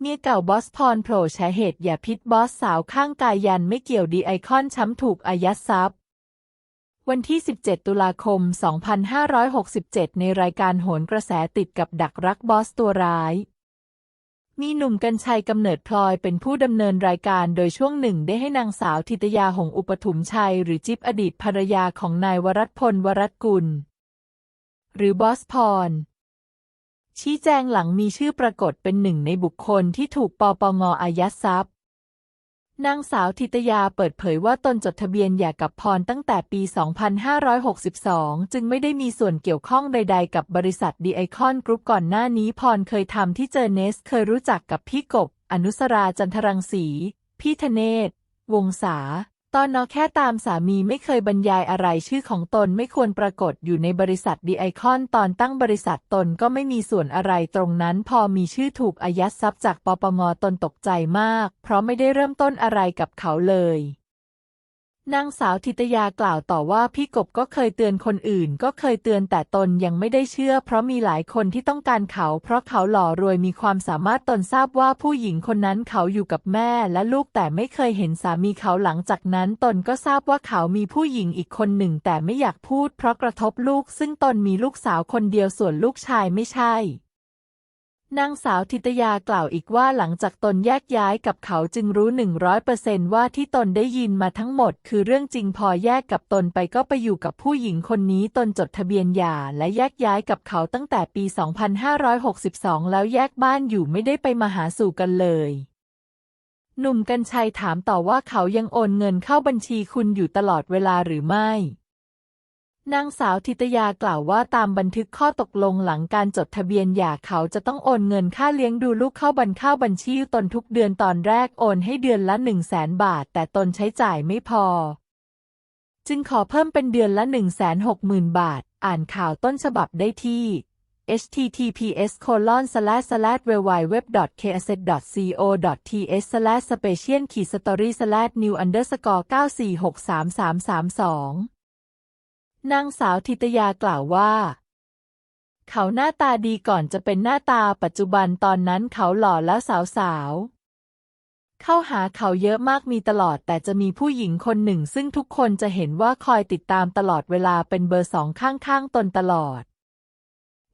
เมียเก่าบอสพรโผล่แฉเหตุอย่าพิษบอสสาวข้างกายยันไม่เกี่ยวดีไอคอนช้ำถูกอายัดทรัพย์ วันที่ 17 ตุลาคม 2567 ในรายการโหนกระแสติดกับดักรักบอสตัวร้ายมีหนุ่มกัญชัยกำเนิดพลอยเป็นผู้ดำเนินรายการโดยช่วงหนึ่งได้ให้นางสาวทิตยาหงอุปถุมชัย หรือจิ๊บอดีตภรรยาของนายวรัตพลวรัตกุล หรือบอสพร ชี้แจงหลังมีชื่อปรากฏเป็นหนึ่งในบุคคลที่ถูกปปงอายัดทรัพย์ นางสาวทิตยาเปิดเผยว่าตนจดทะเบียนหย่ากับพรตั้งแต่ปี 2562 จึงไม่ได้มีส่วนเกี่ยวข้องใด ๆ กับบริษัทดีไอคอนกรุ๊ปก่อนหน้านี้พรเคยทำที่เจอเนส เคยรู้จักกับพี่กบ อนุสราจันทรังสี พี่ธเนศ วงศา ตอนนอแค่ตามสามีไม่เคยบรรยายอะไรชื่อของตนไม่ควรปรากฏอยู่ในบริษัทดีไอคอนตอนตั้งบริษัทตนก็ไม่มีส่วนอะไรตรงนั้น พอมีชื่อถูกอายัดทรัพย์จากปปงตนตกใจมาก เพราะไม่ได้เริ่มต้นอะไรกับเขาเลย นางสาวทิตยากล่าวต่อว่าพี่กบก็เคยเตือนคนอื่น ก็เคยเตือนแต่ตนยังไม่ได้เชื่อ เพราะมีหลายคนที่ต้องการเขา เพราะเขาหล่อรวยมีความสามารถตนทราบว่าผู้หญิงคนนั้นเขาอยู่กับแม่และลูกแต่ไม่เคยเห็นสามีเขาหลังจากนั้นตนก็ทราบว่าเขามีผู้หญิงอีกคนหนึ่ง แต่ไม่อยากพูด เพราะกระทบลูก ซึ่งตนมีลูกสาวคนเดียวส่วนลูกชายไม่ใช่ นางสาวทิตยากล่าวอีกว่าหลังจากตนแยกย้ายกับเขาจึงรู้หนึ่งร้อยเปอร์เซนว่าที่ตนได้ยินมาทั้งหมด คือเรื่องจริงพอแยกกับตนไปก็ไปอยู่กับผู้หญิงคนนี้ตนจดทะเบียนหย่าและแยกย้ายกับเขาตั้งแต่ปี 2562 แล้วแยกบ้านอยู่ไม่ได้ไปมาหาสู่กันเลยหนุ่มกัญชัยถามต่อว่าเขายังโอนเงินเข้าบัญชีคุณอยู่ตลอดเวลาหรือไม่ นางสาวทิตยากล่าวว่าตามบันทึกข้อตกลงหลังการจดทะเบียนหย่าเขาจะต้องโอนเงินค่าเลี้ยงดูลูกเข้าบัญข้าบัญชีตนทุกเดือนตอนแรกโอนให้เดือนละ1 0 0 0 0แสนบาท แต่ตนใช้จ่ายไม่พอ จึงขอเพิ่มเป็นเดือนละ1 6 0 0 0 0 บาท อ่านข่าวต้นฉบับได้ที่ https colon slash slash www ksset co th slash special ขีด story slash new underscore 9463332 นางสาวทิตยากล่าวว่า เขาหน้าตาดีก่อนจะเป็นหน้าตาปัจจุบันตอนนั้นเขาหล่อแล้วสาวๆ เข้าหาเขาเยอะมากมีตลอดแต่จะมีผู้หญิงคนหนึ่งซึ่งทุกคนจะเห็นว่าคอยติดตามตลอดเวลาเป็นเบอร์สองข้างๆ ตนตลอด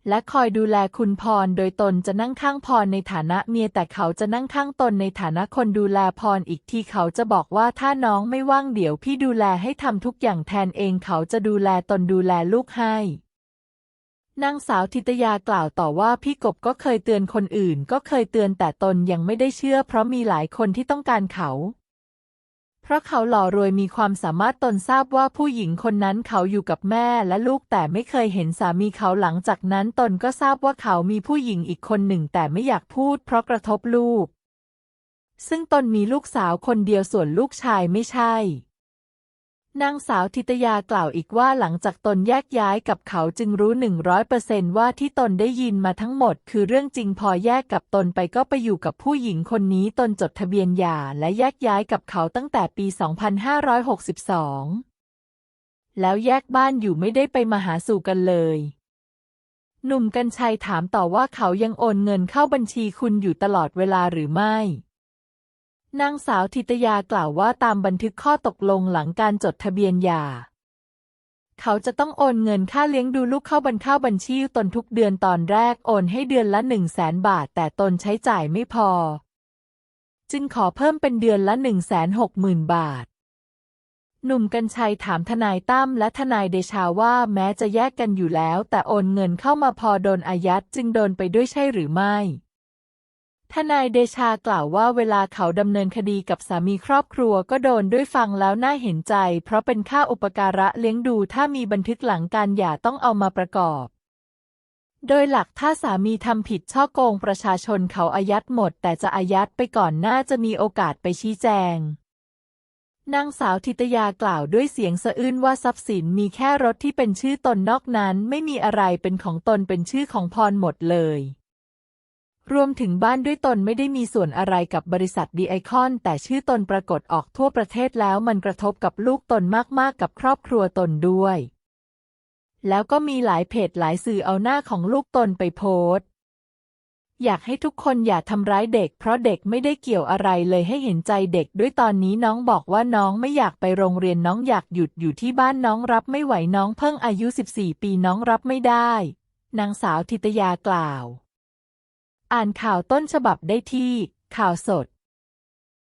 และคอยดูแลคุณพร โดยตนจะนั่งข้างพรในฐานะเมียแต่เขาจะนั่งข้างตนในฐานะคนดูแลพรอีกทีเขาจะบอกว่าถ้าน้องไม่ว่างเดี๋ยวพี่ดูแลให้ทำทุกอย่างแทนเองเขาจะดูแลตนดูแลลูกให้นางสาวทิตยากล่าวต่อว่าพี่กบก็เคยเตือนคนอื่น ก็เคยเตือนแต่ตนยังไม่ได้เชื่อ เพราะมีหลายคนที่ต้องการเขา ราะเขาหล่อรวยมีความสามารถตนทราบว่าผู้หญิงคนนั้นเขาอยู่กับแม่และลูกแต่ไม่เคยเห็นสามีเขาหลังจากนั้นตนก็ทราบว่าเขามีผู้หญิงอีกคนหนึ่งแต่ไม่อยากพูดเพราะกระทบลูก ซึ่งตนมีลูกสาวคนเดียวส่วนลูกชายไม่ใช่ นางสาวทิตยากล่าวอีกว่าหลังจากตนแยกย้ายกับเขาจึงรู้หนึ่งร้อยเปอร์เซนว่าที่ตนได้ยินมาทั้งหมด คือเรื่องจริงพอแยกกับตนไปก็ไปอยู่กับผู้หญิงคนนี้ตนจดทะเบียนหย่าและแยกย้ายกับเขาตั้งแต่ปี 2562 แล้วแยกบ้านอยู่ไม่ได้ไปมาหาสู่กันเลย หนุ่มกัญชัยถามต่อว่าเขายังโอนเงินเข้าบัญชีคุณอยู่ตลอดเวลาหรือไม่ นางสาวทิตยากล่าวว่าตามบันทึกข้อตกลงหลังการจดทะเบียนหย่า เขาจะต้องโอนเงินค่าเลี้ยงดูลูกเข้าบัญเข้าบัญชีตนทุกเดือนตอนแรกโอนให้เดือนละ1 0 0 0 0แสนบาท แต่ตนใช้จ่ายไม่พอ จึงขอเพิ่มเป็นเดือนละ1 6 0 0 0 0บาท หนุ่มกัญชัยถามทนายตั้มและทนายเดชาว่าแม้จะแยกกันอยู่แล้ว แต่โอนเงินเข้ามาพอโดนอายัดจึงโดนไปด้วยใช่หรือไม่ ทนายเดชากล่าวว่าเวลาเขาดำเนินคดีกับสามีครอบครัวก็โดนด้วยฟังแล้วน่าเห็นใจ เพราะเป็นค่าอุปการะเลี้ยงดูถ้ามีบันทึกหลังการหย่าต้องเอามาประกอบ โดยหลักถ้าสามีทำผิดช่อโกงประชาชนเขาอายัดหมด แต่จะอายัดไปก่อนน่าจะมีโอกาสไปชี้แจงนางสาวทิตยากล่าวด้วยเสียงสะอื้นว่าทรัพย์สินมีแค่รถที่เป็นชื่อตนนอกนั้น ไม่มีอะไรเป็นของตนเป็นชื่อของพรหมดเลย รวมถึงบ้านด้วยตนไม่ได้มีส่วนอะไรกับบริษัทดีไอคอน แต่ชื่อตนปรากฏออกทั่วประเทศแล้วมันกระทบกับลูกตนมากๆกกับครอบครัวตนด้วย แล้วก็มีหลายเพจหลายสื่อเอาหน้าของลูกตนไปโพสต์ อยากให้ทุกคนอย่าทำร้ายเด็ก เพราะเด็กไม่ได้เกี่ยวอะไรเลยให้เห็นใจเด็กด้วยตอนนี้น้องบอกว่าน้องไม่อยากไปโรงเรียนน้องอยากหยุดอยู่ที่บ้านน้องรับไม่ไหวน้องเพิ่งอายุ 14 ปีน้องรับไม่ได้ นางสาวธิตยากล่าว อ่านข่าวต้นฉบับได้ที่ ข่าวสด